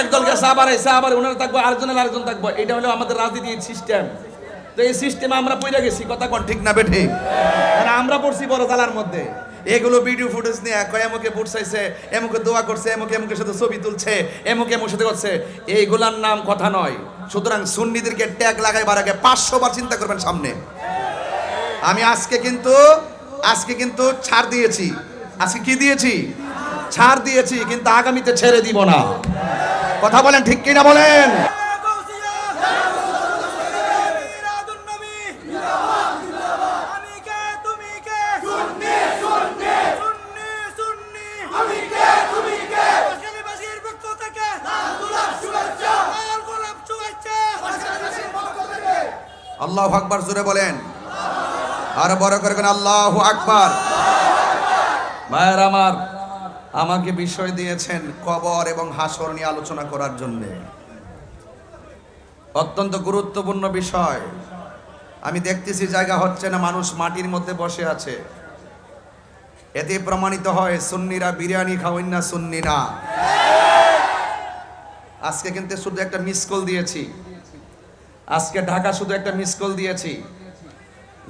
একদল থাকব এটা হলো আমাদের সিস্টেম তো এই সিস্টেমে আমরা গেছি, কথা ঠিক না আমরা পড়ছি বড় মধ্যে। এগুলো ভিডিও ফুটেজ নিয়ে দোয়া করছে সাথে ছবি তুলছে, এমকে এমকের সাথে করছে। এইগুলার নাম কথা নয়। সুতরাং সুন্নিদেরকে ট্যাগ লাগাইবার আগে পাঁচশো বার চিন্তা করবেন সামনে। আমি আজকে কিন্তু আজকে কিন্তু ছাড় দিয়েছি। আজকে কি দিয়েছি? ছাড় দিয়েছি, কিন্তু আগামীতে ছেড়ে দিব না। কথা বলেন ঠিক কিনা বলেন? আল্লাহ আকবার জোরে বলেন। আর বড় করে আল্লাহ আকবার। ভাইয়ের আমার আমাকে বিষয় দিয়েছেন কবর এবং হাসর নিয়ে আলোচনা করার জন্য। অত্যন্ত গুরুত্বপূর্ণ বিষয়। আমি দেখতেছি জায়গা হচ্ছে না, মানুষ মাটির মধ্যে বসে আছে। এতে প্রমাণিত হয় সুন্নিরা বিরিয়ানি খাওয়েন না সুন্নি না আজকে কিন্তু শুধু একটা মিস কল দিয়েছি। আজকে ঢাকা শুধু একটা মিস কল দিয়েছি।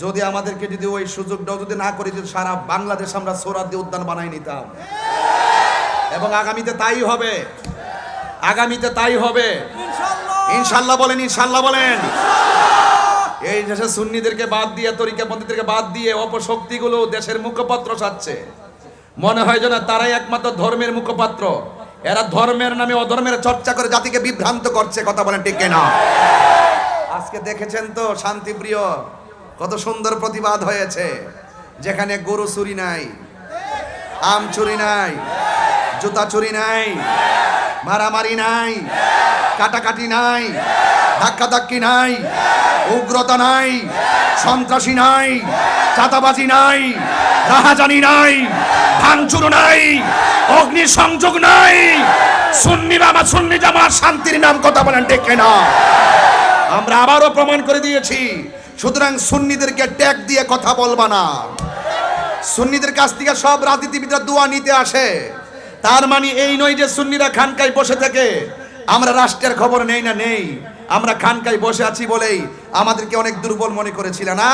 যদি আমাদেরকে যদি ওই সুযোগটাও যদি না করি, যদি সারা বাংলাদেশ আমরা সোরাদি উদ্যান বানাই নিতাম। এবং আগামীতে তাই হবে। আগামীতে তাই হবে। ইনশাল্লাহ বলেন ইনশাল্লাহ বলেন। এই দেশে সুন্নিদেরকে বাদ দিয়ে তরিকা পন্থীদেরকে বাদ দিয়ে অপশক্তিগুলো দেশের মুখপাত্র চাচ্ছে মনে হয় যেন তারাই একমাত্র ধর্মের মুখপাত্র। এরা ধর্মের নামে অধর্মের চর্চা করে জাতিকে বিভ্রান্ত করছে কথা বলেন ঠিক না আজকে দেখেছেন তো শান্তিপ্রিয় কত সুন্দর প্রতিবাদ হয়েছে। যেখানে গরু চুরি নাই আম চুরি নাই জুতা চুরি নাই, মারামারি নাই, কাটাকাটি নাই, ধাক্কাধাক্কি নাই, উগ্রতা নাই, সন্ত্রাসী নাই চাতাবাজি নাই, রাহাজানি নাই, ভাঙচুর নাই অগ্নি সংযোগ নাই। সুন্নি বাবা, সুন্নি জামার শান্তির নাম কথা বলেন ডেকে না আমরা আবারও প্রমাণ করে দিয়েছি, সুতরাং সুন্নিদেরকে ট্যাগ দিয়ে কথা বলবা না। সুন্নিদের কাছ থেকে সব রাজনীতিবিদরা দোয়া নিতে আসে। তার মানে এই নয় যে সুন্নিরা খানকায় বসে থাকে। আমরা রাষ্ট্রের খবর নেই না নেই। আমরা খানকায় বসে আছি বলেই আমাদেরকে অনেক দুর্বল মনে করেছিল না?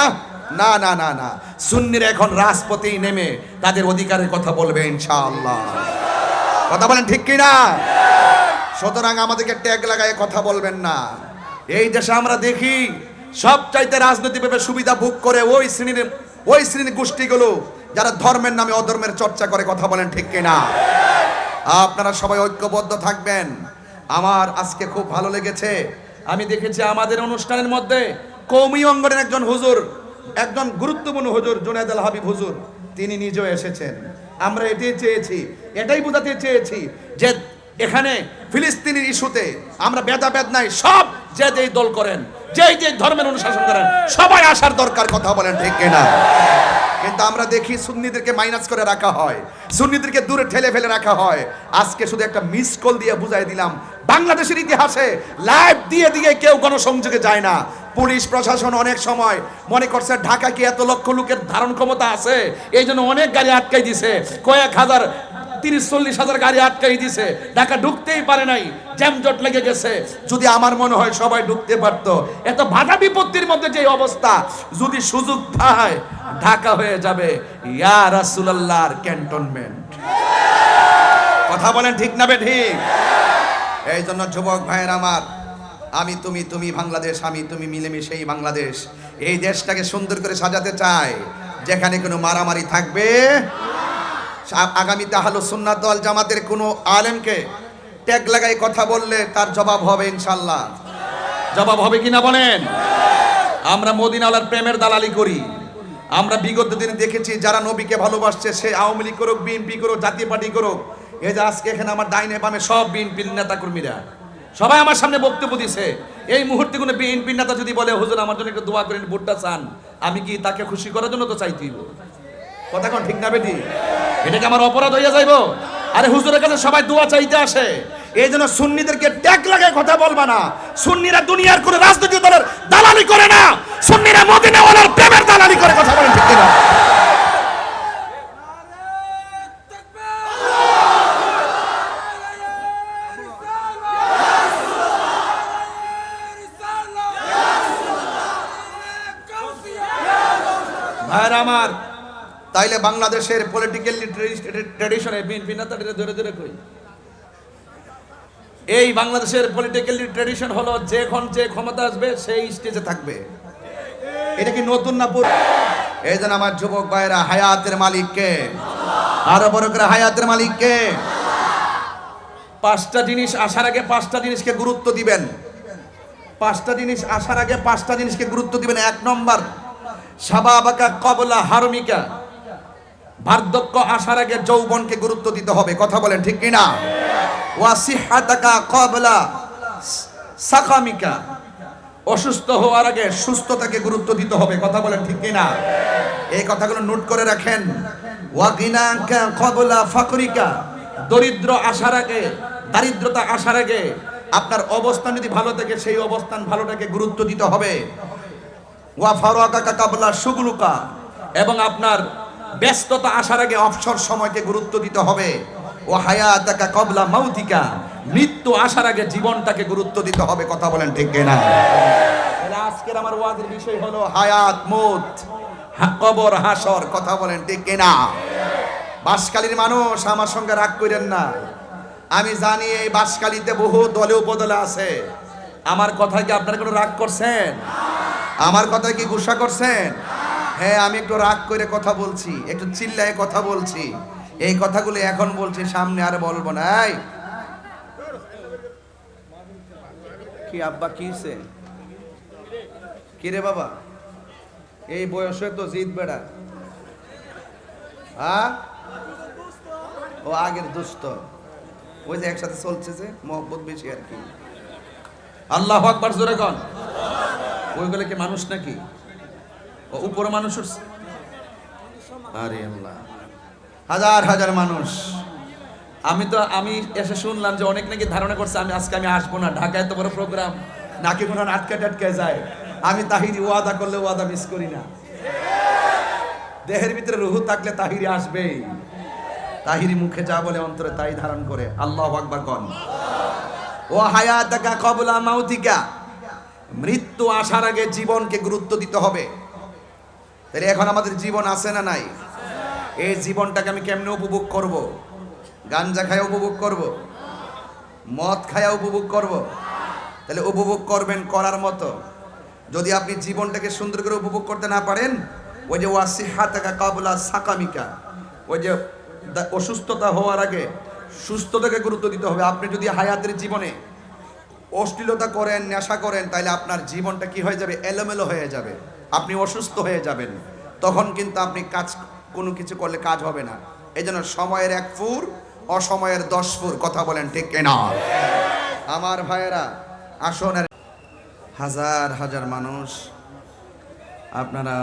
না না না না। সুন্নিরা এখন রাজপথেই নেমে তাদের অধিকারের কথা বলবে, ইনশাআল্লাহ। কথা বলেন ঠিক কিনা? সুতরাং আমাদেরকে ট্যাগ লাগায় কথা বলবেন না। এই দেশে আমরা দেখি সব চাইতে রাজনৈতিকভাবে সুবিধা ভোগ করে ওই শ্রেণির ওই শ্রেণির গোষ্ঠীগুলো যারা ধর্মের নামে অধর্মের চর্চা করে কথা বলেন ঠিক কিনা? আপনারা সবাই ঐক্যবদ্ধ থাকবেন। আমার আজকে খুব ভালো লেগেছে। আমি দেখেছি আমাদের অনুষ্ঠানের মধ্যে কৌমি অঙ্গনের একজন হুজুর, একজন গুরুত্বপূর্ণ হুজুর, জুনায়দ আল হাবিব হুজুর, তিনি নিজেও এসেছেন। আমরা এটাই চেয়েছি, এটাই বোঝাতে চেয়েছি যে এখানে ফিলিস্তিনের ইস্যুতে আমরা ভেদাভেদ নাই, সব যে যেই দল করেন, যেই যে ধর্মের অনুশাসন করেন, সবাই আসার দরকার, কথা বলেন ঠিক কিনা? কিন্তু আমরা দেখি সুন্নিদেরকে মাইনাস করে রাখা হয়। সুন্নিদেরকে দূরে ঠেলে ফেলে রাখা হয়। আজকে শুধু একটা মিস কল দিয়ে বুঝাই দিলাম। বাংলাদেশের ইতিহাসে লাইভ দিয়ে দিয়ে কেউ গণসংযোগে যায় না। পুলিশ, প্রশাসন অনেক সময় মনে করছে ঢাকা কি এত লক্ষ লোকের ধারণ ক্ষমতা আছে? এই জন্য অনেক গাড়ি আটকাই দিছে। কয়েক হাজার তিরিশ, চল্লিশ হাজার গাড়ি আটকাই দিছে। ঢাকা ঢুকতেই পারে নাই, জ্যামজট লেগে গেছে। যদি আমার মনে হয় সবাই ঢুকতে পারতো। এত বাধা বিপত্তির মধ্যে যে অবস্থা, যদি সুযোগ পায়, ঢাকা হয়ে যাবে। ইয়া রাসূলুল্লাহর ক্যান্টনমেন্ট। কথা বলেন ঠিক না বে ঠিক এই জন্য যুবক ভাইয়ের আমার, আমি তুমি তুমি বাংলাদেশ, আমি তুমি মিলেমিশেই বাংলাদেশ। এই দেশটাকে সুন্দর করে সাজাতে চাই। যেখানে কোনো মারামারি থাকবে আগামীতে আহলো সুন্নাত দল জামাতের কোনো আলেমকে ট্যাগ লাগাই কথা বললে তার জবাব হবে ইনশাল্লাহ জবাব হবে কিনা বলেন? আমরা মদিনাওয়ালার প্রেমের দালালি করি। আমরা বিগত দিনে দেখেছি যারা নবীকে ভালোবাসছে, সে আওয়ামী লীগ করুক, বিএনপি করুক, জাতীয় পার্টি করুক, এই যে আজকে এখানে আমার ডাইনে বামে সব বিএনপির নেতা কর্মীরা সবাই আমার সামনে বক্তব্য দিছে। এই মুহূর্তে কোনো বিএনপি নেতা যদি বলে, হুজুর, আমার জন্য একটু দোয়া করেন, ভোটটা চান, আমি কি তাকে খুশি করার জন্য তো চাইতেইব কথা কোন ঠিক না বেটি? এটা কি আমার অপরাধ হইয়া যাইব। আরে হুজুরের কাছে সবাই দোয়া চাইতে আসে। এই জন্য সুন্নিদেরকে ট্যাগ লাগায় কথা বলবা না। সুন্নিরা দুনিয়ার কোনো রাজনৈতিক দলের দালালি করে না। সুন্নিরা মদিনাওয়ালার প্রেমের দালালি করে, কথা বলেন ঠিক কিনা? তাইলে বাংলাদেশের পলিটিক্যাল ট্রেডিশনে নেতাদের ধরে ধরে কই। এই বাংলাদেশের পলিটিক্যাল ট্রেডিশন হলো যখন যে ক্ষমতা আসবে, সেই স্টেজে থাকবে। এটা কি নতুন না পুরো এই জন্য আমার যুবক ভাইরা হায়াতের মালিককে। আরও বড় করে হায়াতের মালিককে। পাঁচটা জিনিস আসার আগে পাঁচটা জিনিসকে গুরুত্ব দিবেন। পাঁচটা জিনিস আসার আগে পাঁচটা জিনিসকে গুরুত্ব দিবেন। এক নম্বর, সাবাবাকা কবলা হারমিকা। বার্ধক্য আসার আগে যৌবনকে গুরুত্ব দিতে হবে। কথা বলেন ঠিক কিনা? ওয়াসিহাতাকা সাকামিকা। অসুস্থ হওয়ার আগে সুস্থতাকে গুরুত্ব দিতে হবে। কথা বলেন ঠিক কিনা? এই কথাগুলো নোট করে রাখেন। ফাকরিকা। দরিদ্র আসার আগে, দারিদ্রতা আসার আগে আপনার অবস্থান যদি ভালো থাকে, সেই অবস্থান ভালোটাকে গুরুত্ব দিতে হবে। ওয়া ফারুয়াকা কাবলা সুগলুকা এবং আপনার ব্যস্ততা আসার আগে অবসর সময়কে গুরুত্ব দিতে হবে। ও হায়াতাকা কবলা মাউতিকা, মৃত্যু আসার আগে জীবনটাকে গুরুত্ব দিতে হবে, কথা বলেন ঠিক তাহলে আজকের আমার ওয়াজের বিষয় হলো হায়াত, মৌত কবর, হাসর, কথা বলেন ঠিক কিনা? বাসকালীর মানুষ আমার সঙ্গে রাগ করেন না। আমি জানি এই বাসকালীতে বহু দলে উপদলে আছে। আমার কথায় কি আপনার কোনো রাগ করছেন? আমার কথায় কি গুসা করছেন? হ্যাঁ আমি একটু রাগ করে কথা বলছি, একটু চিল্লায় কথা বলছি। এই কথাগুলো এখন বলছি, সামনে আর বলব না। কি আব্বা কিছে কি রে বাবা? এই বয়সে তো জিত বেড়া। হ্যাঁ ও আগের দুষ্ট। ওই যে একসাথে চলছে যে, মহব্বত বেশি আর কি। আল্লাহ আকবার জোরে কন। ওইগুলো কি মানুষ নাকি? উপর মানুষ? আরে আল্লাহ। হাজার হাজার মানুষ। আমি তো, আমি এসে শুনলাম যে অনেক নাকি ধারণা করছে আমি, আজকে আমি আসব না। ঢাকায় তো বড় প্রোগ্রাম নাকি কোনো আটকে টাটকে যায়। আমি তাহিরি ওয়াদা করলে ওয়াদা মিস করি না। দেহের ভিতরে রুহু থাকলে তাহিরি আসবেই। তাহিরি মুখে যা বলে অন্তরে তাই ধারণ করে। আল্লাহ আকবার কন। ও হায়াতাকা কবলা মাউতিকা। মৃত্যু আসার আগে জীবনকে গুরুত্ব দিতে হবে। তাহলে এখন আমাদের জীবন আছে না নাই? এই জীবনটাকে আমি কেমনে উপভোগ করব? গাঞ্জা খায়া উপভোগ করব? মদ খায়া উপভোগ করব? তাহলে উপভোগ করবেন করার মতো। যদি আপনি জীবনটাকে সুন্দর করে উপভোগ করতে না পারেন, ওই যে ওয়াসিহাতাকা কাবলা সাকামিকা, ওই যে অসুস্থতা হওয়ার আগে সুস্থতাকে গুরুত্ব দিতে হবে। আপনি যদি হায়াতের জীবনে অশ্লীলতা করেন, নেশা করেন তাহলে আপনার জীবনটা কি হয়ে যাবে? এলোমেলো হয়ে যাবে। আপনি অসুস্থ হয়ে যাবেন। তখন কিন্তু আপনি কাজ, কোনো কিছু করলে কাজ হবে না। এই জন্য সময়ের এক ফুর, অসময়ের দশ ফুর। কথা বলেন ঠিক কেনা? আমার ভাইয়েরা, আসুন হাজার হাজার মানুষ, আপনারা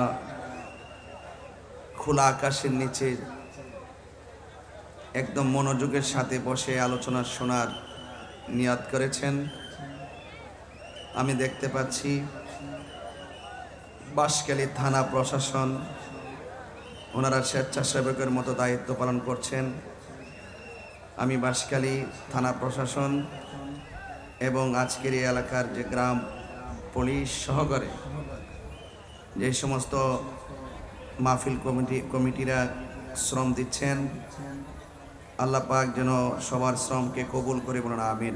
খোলা আকাশের নিচে একদম মনোযোগের সাথে বসে আলোচনা শোনার নিয়াত করেছেন। আমি দেখতে পাচ্ছি বাঁশখালী থানা প্রশাসন। ওনারা স্বেচ্ছাসেবকের মতো দায়িত্ব পালন করছেন। আমি বাঁশখালী থানা প্রশাসন এবং আজকের এই এলাকার যে গ্রাম পুলিশ সহকারে যে সমস্ত মাহফিল কমিটি, কমিটিরা শ্রম দিচ্ছেন, আল্লাহ পাক যেন সবার শ্রমকে কবুল করে বলুন, আমিন।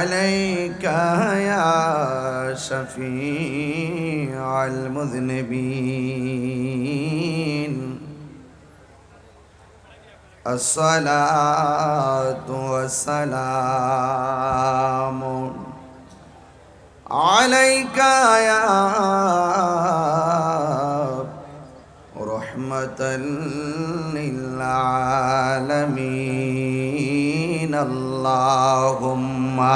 عليك يا شفيع المذنبين. الصلاة والسلام عليك يا رحمة للعالمين. الله আল্লাহুম্মা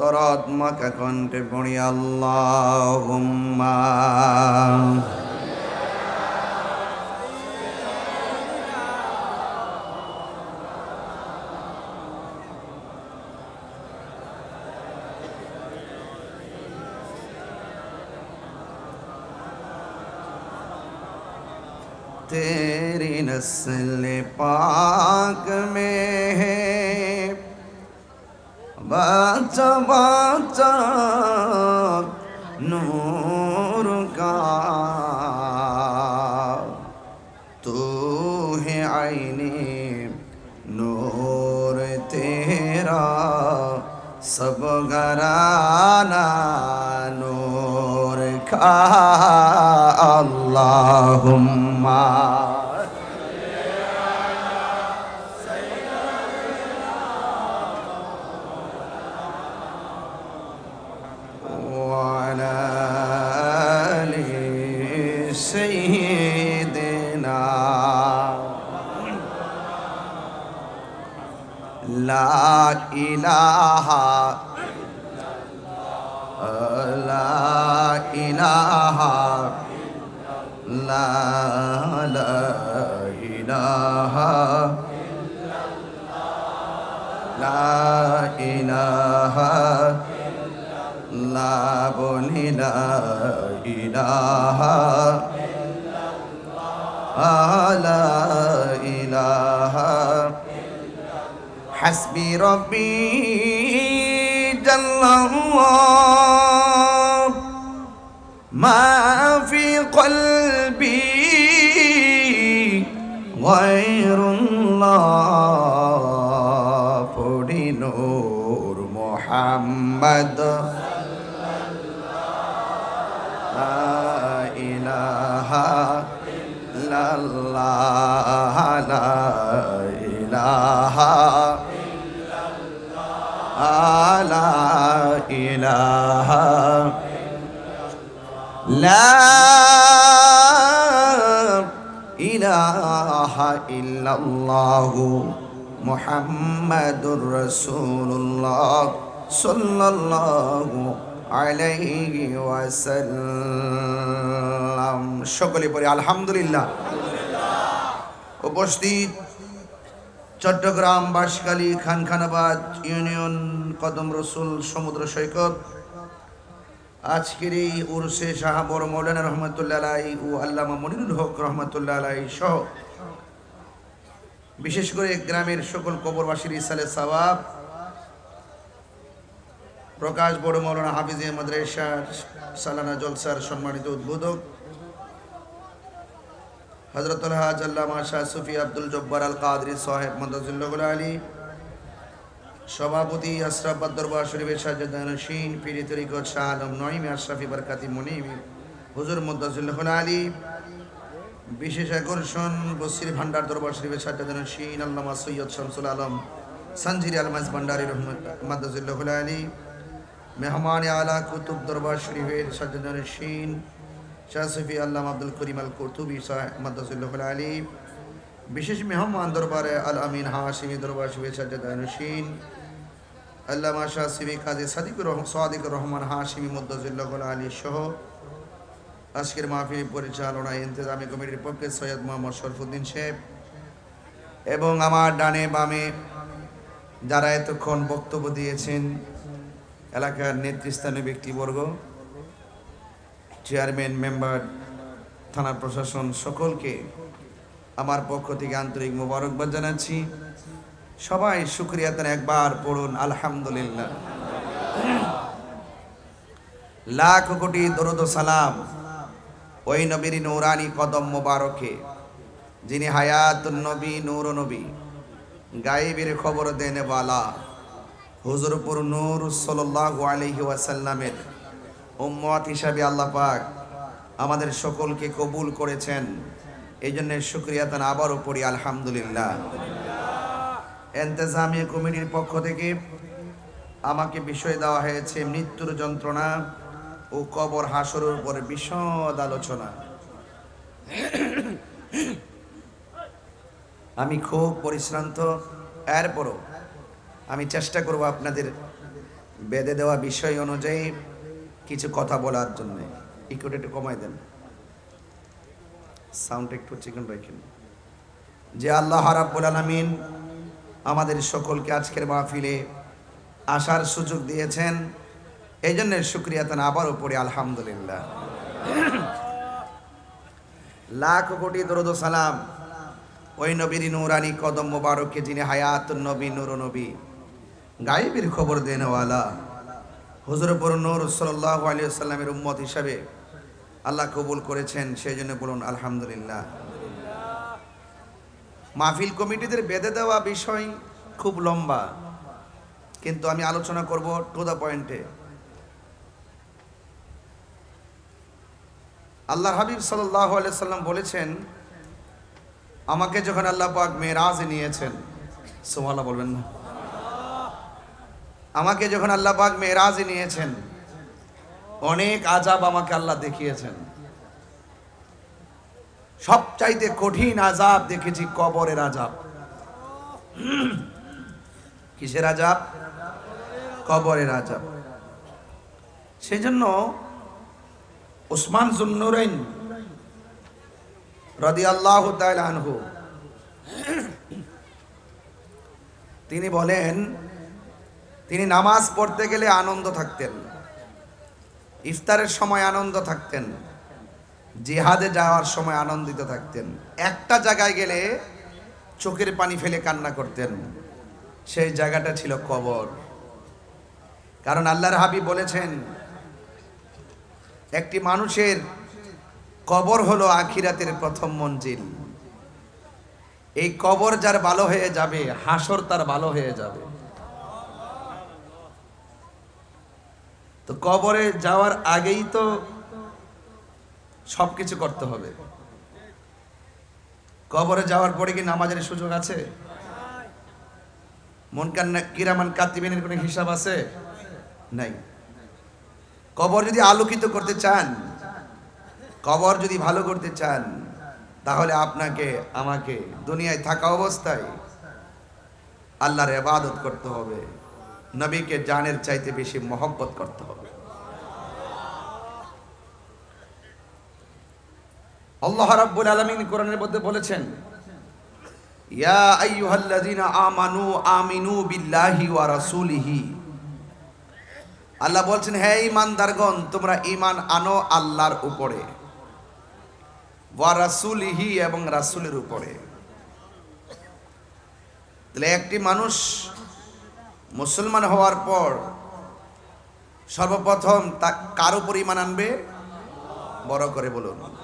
দরদ মাকা কণ্ঠে পড়ি আল্লাহুম্মা। तेरी नस्ल पाक में है। बाचा बाचा, नूर का। तू है आईने, नूर तेरा। सब घराना नूर का। اللهم وعلى آل سيدنا لا إله لا إله আল্লাহ লা ইলাহা লা ইলাহা লা বলি লা ইলাহা লা মা গয়রুল্লাহ পড়ি নূর মোহাম্মদ। ইলাহা লাল্লাহ ইলাহা আলা ইলাহা লা ইলাহা ইল্লাল্লাহু মুহাম্মাদুর সাল্লাল্লাহু আলাইহি ওয়াসাল্লাম। সকলে পড়ে আলহামদুলিল্লাহ। উপস্থিত চট্টগ্রাম বাসকালী খানখানাবাদ ইউনিয়ন, কদম রসুল, সমুদ্র সৈকত। আজকের এই উর্সে শাহ মৌলানা রহমতুল্লাহ আলাই ও আল্লামা মনিরুল হক রহমতুল্লাহ আলাই সহ বিশেষ করে গ্রামের সকল কবরবাসীর ইসালে সবাব প্রকাশ বড় মৌলানা হাফিজ মাদ্রাসার সালানা জলসার সম্মানিত উদ্বোধক হজরত হাজ আল্লামা শাহ সুফি আব্দুল জব্বার আল কাদরি সাহেব মদাজুল্লাহ আলী, সভাপতি আশরাফ দরবার শরীফের সাজ্জাদানসীন পীরি তরিকত শাহ আলম নঈম, আশরাফি বরকাতি মনিম, হুজুর মদাজুল্লাহ আলী বিশেষ আকর্ষণ, বসির ভান্ডার দরবার শরীফের সাজ্জাদানসীন আল্লামা সৈয়দ শামসুল আলম সঞ্জির আলমাজ ভান্ডারি রহমত মাদাজুল্লাহ আলী, মেহমান আলা কুতুব দরবার শরীফের সাজ্জাদান শিন শাহ সফি আল্লাহ আব্দুল করিম আল কর্তুবি মাদাসুল্লাহ আলী, বিশেষ মেহমান দরবারে আল আমিন হাসিমি দরবার শরীফের সাজ্জাদান শিন আল্লামা শাহ সিমি কাজী সাদিকুর রহমান সাদিকুর রহমান হাসিমি মুদাজুল্লাহ আলী সহ আজকের মাহফিল পরিচালনা ইন্তজামী কমিটির পক্ষে সৈয়দ মোহাম্মদ শরফুদ্দিন শেখ এবং আমার ডানে বামে যারা এতক্ষণ বক্তব্য দিয়েছেন এলাকার নেতৃস্থানীয় ব্যক্তিবর্গ, চেয়ারম্যান, মেম্বার, থানা প্রশাসন সকলকে আমার পক্ষ থেকে আন্তরিক মোবারকবাদ জানাচ্ছি। সবাই শুক্রিয়া তার একবার পড়ুন, আলহামদুলিল্লাহ। লাখ কোটি দরুদ সালাম ওই নবীর নৌরানি কদম মোবারকে, যিনি হায়াতুন নবী, নূর নবী। গাইবের খবর দেনে বালা। হুজুরপুর নূর সাল্লাল্লাহু আলাইহি ওয়াসাল্লামের উম্মত হিসাবে আল্লাহ পাক আমাদের সকলকে কবুল করেছেন। এই জন্য শুক্রিয়া তান আবারও পড়ি, আলহামদুলিল্লাহ। এন্তেজামিয়া কমিটির পক্ষ থেকে আমাকে বিষয় দেওয়া হয়েছে মৃত্যুর যন্ত্রণা ও কবর হাসরের উপরে বিশদ আলোচনা। আমি খুব পরিশ্রান্ত। এরপরও আমি চেষ্টা করব আপনাদের বেঁধে দেওয়া বিষয় অনুযায়ী কিছু কথা বলার জন্য। ইকুট একটু কমাই দেন। সাউন্ড একটু চিকেন রাখেন। যে আল্লাহ রাব্বুল আলামিন আমাদের সকলকে আজকের মাহফিলে আসার সুযোগ দিয়েছেন এই জন্য শুক্রিয়া তান আবারও পড়ি আলহামদুলিল্লাহ। লাখ কোটি দরুদ সালাম ওই নবীর নুরানি কদম মোবারককে যিনি হায়াত নবী নুর নবী গায়েবের খবর দেনওয়ালা হুজুরপুর নূর সাল্লাহ আলিয়া সাল্লামের উম্মত হিসাবে আল্লাহ কবুল করেছেন সেই জন্য বলুন আলহামদুলিল্লাহ। মাহফিল কমিটিদের বেঁধে দেওয়া বিষয় খুব লম্বা কিন্তু আমি আলোচনা করব টু দ্য পয়েন্টে আল্লাহ হাবিব সাল্লাহ সাল্লাম বলেছেন, আমাকে যখন আল্লাহ পাক মেরাজ নিয়েছেন সোমাল্লাহ বলবেন না। আমাকে যখন আল্লাহ পাক মেরাজ নিয়েছেন, অনেক আজাব আমাকে আল্লাহ দেখিয়েছেন। সবচাইতে কঠিন আজাব দেখেছি কবরের আজাব কিসের আজাব কবরের আজাব সেই জন্য উসমান জুন্নুরাইন রদি আল্লাহ আনহু। তিনি বলেন, তিনি নামাজ পড়তে গেলে আনন্দ থাকতেন। ইফতারের সময় আনন্দ থাকতেন। জিহাদে যাওয়ার সময় আনন্দিত থাকতেন। একটা জায়গায় গেলে চোখের পানি ফেলে কান্না করতেন। সেই জায়গাটা ছিল কবর। কারণ আল্লাহর হাবি বলেছেন একটি মানুষের কবর হলো আখিরাতের প্রথম মঞ্জিল। এই কবর যার ভালো হয়ে যাবে, হাসর তার ভালো হয়ে যাবে। তো কবরে যাওয়ার আগেই তো সবকিছু করতে হবে। কবরে যাওয়ার পরে কি নামাজের সুযোগ আছে? মন কান্না কিরামান কাতিবিনের কোনো হিসাব আছে? নাই। কবর যদি আলোকিত করতে চান, কবর যদি ভালো করতে চান, তাহলে আপনাকে, আমাকে দুনিয়ায় থাকা অবস্থায় আল্লাহর ইবাদত করতে হবে। নবীকে জানের চাইতে বেশি মহব্বত করতে হবে। আল্লাহ রাব্বুল আলামিন কোরআনের মধ্যে বলেছেন, ইয়া আইয়ুহাল্লাযীনা আমানু আমিনু বিল্লাহি ওয়া রাসূলিহি। আল্লাহ বলছেন, হে ইমানদারগণ তোমরা ইমান আনো আল্লাহর উপরে। ওয়া এবং রাসুলের উপরে। তাহলে একটি মানুষ মুসলমান হওয়ার পর সর্বপ্রথম তা কার উপর ইমান আনবে? বড় করে বলুন।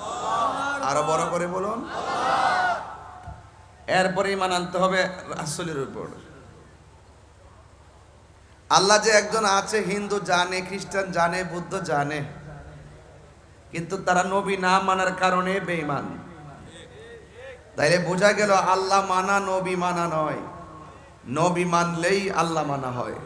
আরও বড় করে বলুন। এরপরে ইমান আনতে হবে রাসুলের উপর। আল্লাহ যে একজন আছে, হিন্দু জানে, খ্রিস্টান জানে, বুদ্ধ জানে, কিন্তু তারা নবী না মানার কারণে বেইমান তাইলে বোঝা গেল, আল্লাহ মানা নবী মানা নয়। নবী মানলেই আল্লাহ মানা হয়।